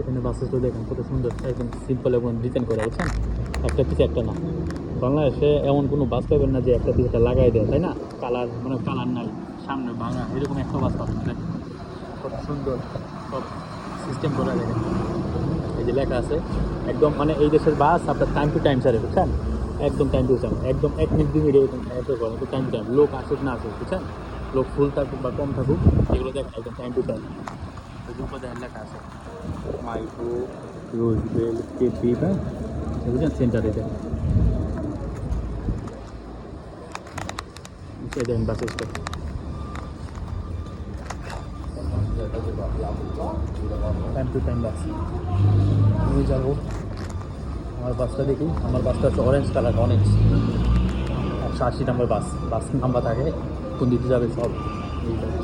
এখানে বাসেসটা দেখেন কত সুন্দর, একদম সিম্পল এবং ডিজাইন করা, বুঝছেন? একটা পিছে একটা না। বাংলাদেশে এমন কোনো বাস পাবেন না যে একটা পিছে একটা লাগাই দেয়, তাই না? কালার মানে কালার নাই, সামনে ভাঙা এরকম একটা বাস পাবেন না কত সুন্দর, সব সিস্টেম করা, দেখেন। এই যে লেখা আছে, একদম মানে এই দেশের বাস আপনার টাইম টু টাইম ছাড়ে, বুঝছেন? একদম টাইম টু টাইম একদম এক মিনিট দুই মিনিট এরকম টাইম টু টাইম লোক আসুক না আসুক, বুঝছেন? লোক ফুল থাকুক বা কম থাকুক, এগুলো দেখেন, একদম টাইম টু টাইম ওই উপরে দেখেন লেখা আছে মাইক্রো রোজবেল কেপি হ্যাঁ বুঝছেন সেন্টারে দেখেন এই bus stop time to time bus আমি যাব আমার বাসটা দেখি আমার বাসটা হচ্ছে অরেঞ্জ কালার অরেঞ্জ একশো আশি নম্বর বাস বাস নাম্বার থাকে কোন দিতে যাবে সব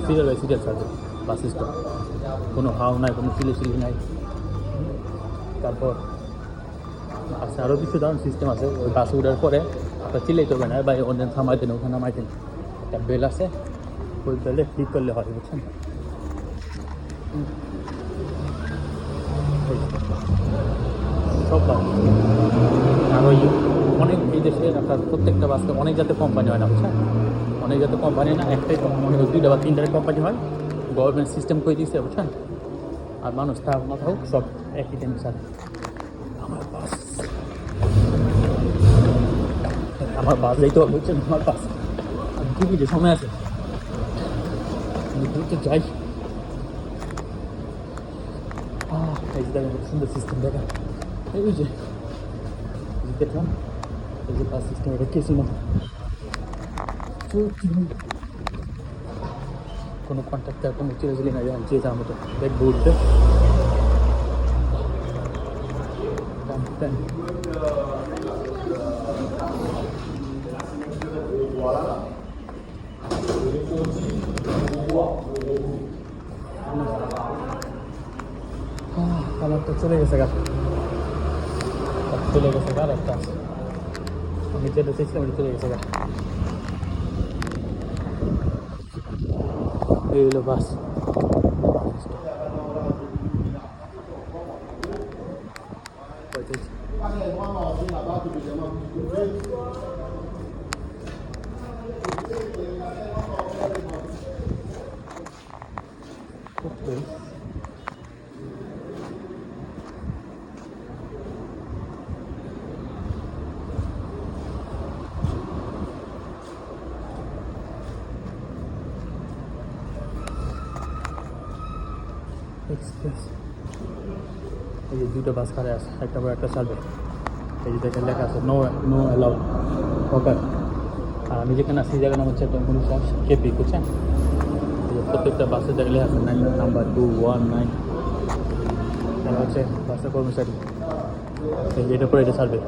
সিরিয়াল বাই সিরিয়াল থাকে বাস স্টপ কোনো হাও নাই, কোনো সিলি নাই। তারপর আছে আরও কিছু দারুণ সিস্টেম আছে। ওই বাসে উঠার পরে আপনার চিল্লাইতে হবে না বা অন্য থামাই দেন, ওখানে নামাই দেন। একটা বেল আছে, ওই বেলে ক্লিক করলে হয়, বুঝছেন? সব আর ওই অনেক এই দেশে আপনার প্রত্যেকটা বাসে অনেক জাতের কোম্পানি হয় না, বুঝছেন? অনেক জাতের কোম্পানি না, একটাই কোম্পানি দুইটা বা তিনটা কোম্পানি হয়। গভর্নমেন্ট সিস্টেম করে দিয়েছে বুঝছেন আর মানুষ থাক না থাকুক সব একই টাইমের সাথে আমার বাস আমার বাস যাইতে হবে বুঝছেন আমার বাস আর দু মিনিটে সময় আছে আমি ঘুরতে যাই আহ, এই যে দেখেন কত সুন্দর সিস্টেম দেখেন এই যে এই যে দেখলাম এই যে বাস সিস্টেম এটা কেসি না কোনো কন্ট্রাক্টার কোনো চিরাচিলি না যেমন যে যার মতো দেখব উঠবে টান টান। আহ, আমার তো চলে গেছে গা চলে গেছে গা আর একটা আছে। আমি যেটা চেয়েছিলাম ওটা চলে গেছে গা এই হলো বাস Okay. এই যে দুটো বাস খাড়ে আছে, একটা পর একটা চালবে। এই যে দেখেন, লেখা আছে নো নো অ্যালাউ ওকে আর আমি যেখানে আছি, জায়গার নাম হচ্ছে একদম উনিশ কেপি বুঝছেন? প্রত্যেকটা জায়গায় লেখা আছে nine number two one nine এটা হচ্ছে বাসের কর্মচারী। এই যে এটার পরে এটা ছাড়বে।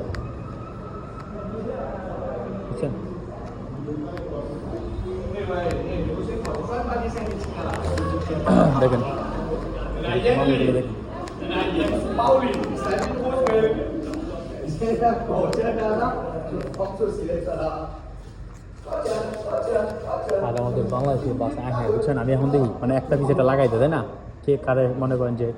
বুঝছেন? দেখেন। আর আমাদের বাংলাদেশের বাস হ্যাঁ বুঝছেন? আমি এখন দেখি মানে একটা পিস এটা লাগাইতে তাই না? কে কারে মনে করেন যে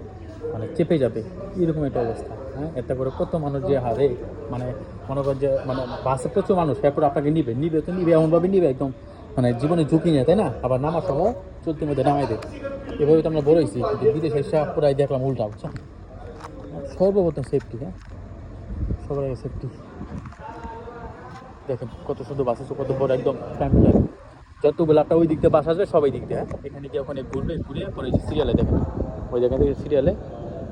মানে চেপে যাবে, এরকম একটা অবস্থা হ্যাঁ? এতে করে কত মানুষ যে হারে মানে মনে করেন যে মানে বাসে প্রচুর মানুষ, এরপর আপনাকে নিবে নিবে তো নিবে, এমনভাবে নিবে, একদম মানে জীবনে ঝুঁকি নিয়ে, তাই না? আবার নামার সহ চলতির মধ্যে নামাই দেয়। এভাবে তো আমরা বলেছি বিদেশে এসে পুরাই দেখলাম উল্টা বুঝছেন সর্বপ্রথম সেফটি হ্যাঁ? সবার আগে সেফটি দেখেন কত সুন্দর বাস আছে, কত বড় একদম টাইম যতগুলো আপনার ওই দিক দিয়ে বাস আসবে, সবাই দিক দিয়ে হ্যাঁ? এখানে গিয়ে ওখানে ঘুরবে, ঘুরে পরে সিরিয়ালে দেখেন। ওই জায়গা থেকে সিরিয়ালে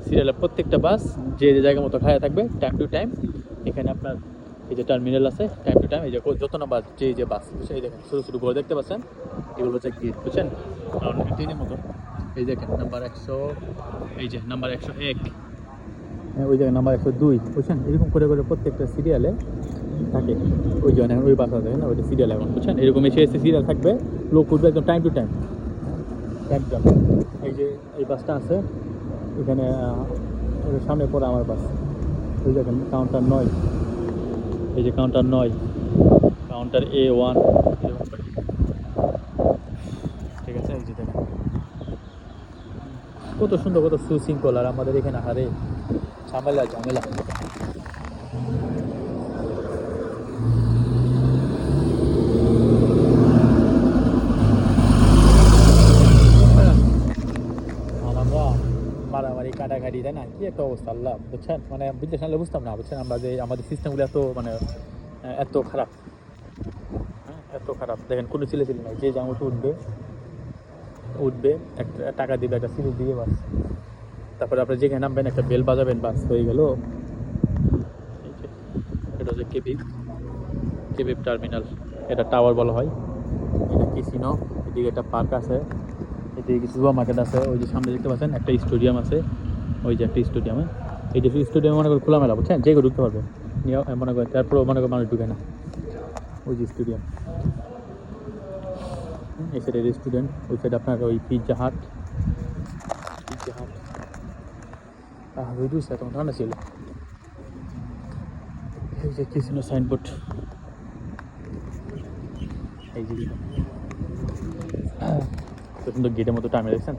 সিরিয়ালে প্রত্যেকটা বাস যে যে জায়গা মতো খায়া থাকবে টাইম টু টাইম এখানে আপনার এই যে টার্মিনাল আছে টাইম টু টাইম এই যে যত না বাস যে যে বাস এই দেখেন ছোটো ছোটো করে দেখতে পাচ্ছেন। এগুলো হচ্ছে গেট বুঝছেন? ট্রেনের মতো। এই দেখেন নাম্বার একশো, এই যে নাম্বার একশো এক। হ্যাঁ ওই জায়গায় নাম্বার একশো দুই। বুঝছেন? এরকম করে করে প্রত্যেকটা সিরিয়ালে থাকে। ওই জন্য এখন ওই বাসা থাকে না? ওইটা সিরিয়াল এখন, বুঝছেন? এরকম এসে এসে সিরিয়াল থাকবে, লোক উঠবে একদম time to time time to এই যে এই বাসটা আছে, এখানে সামনে পড়ে আমার বাস ওই দেখেন কাউন্টার নয়। এই যে কাউন্টার নয়। কাউন্টার এ ওয়ান ঠিক আছে এই যে দেখেন কত সুন্দর কত সুশৃঙ্খল আর আমাদের এখানে হারে। ঝামেলা ঝামেলা। মারামারি কাটাকাটি তাই না? কি একটা অবস্থা আল্লাহ বুঝছেন? মানে বিদেশ আনলে বুঝতাম না বুঝছেন? আমরা যে আমাদের সিস্টেমগুলো এত মানে এত খারাপ। হ্যাঁ, এত খারাপ। দেখেন কোনো ছেলে ছেলে নাই যে যেমন উঠবে উঠবে, একটা টাকা দিবে, একটা সিরিজ দিয়ে বাস তারপরে আপনি যেখানে নামবেন, একটা বেল বাজাবেন, বাস হয়ে গেল। এটা হচ্ছে কেবিপ কেবিপ টার্মিনাল, এটা টাওয়ার বলা হয়। এটা কিসিনো এদিকে একটা পার্ক আছে, এদিকে কিছু সুপার মার্কেট আছে। ওই যে সামনে দেখতে পাচ্ছেন, একটা স্টেডিয়াম আছে। ওই যে একটা স্টেডিয়ামে এই যে স্টেডিয়ামে মনে করেন খোলামেলা, বুঝছেন? যে কেউ ঢুকতে পারবে। নিয়ে, মনে করেন তারপরে মনে করেন মানুষ ঢুকে না। ওই যে স্টেডিয়াম। এই সাইডে রেস্টুরেন্ট ওই সাইডে আপনার ওই পিৎজা হাট পিৎজা হাট রোদ তখন ঠান্ডা ছিল? এই যে কিসিনো সাইনবোর্ড এই যে সুন্দর গেটের মতো টাইমে দেখছেন?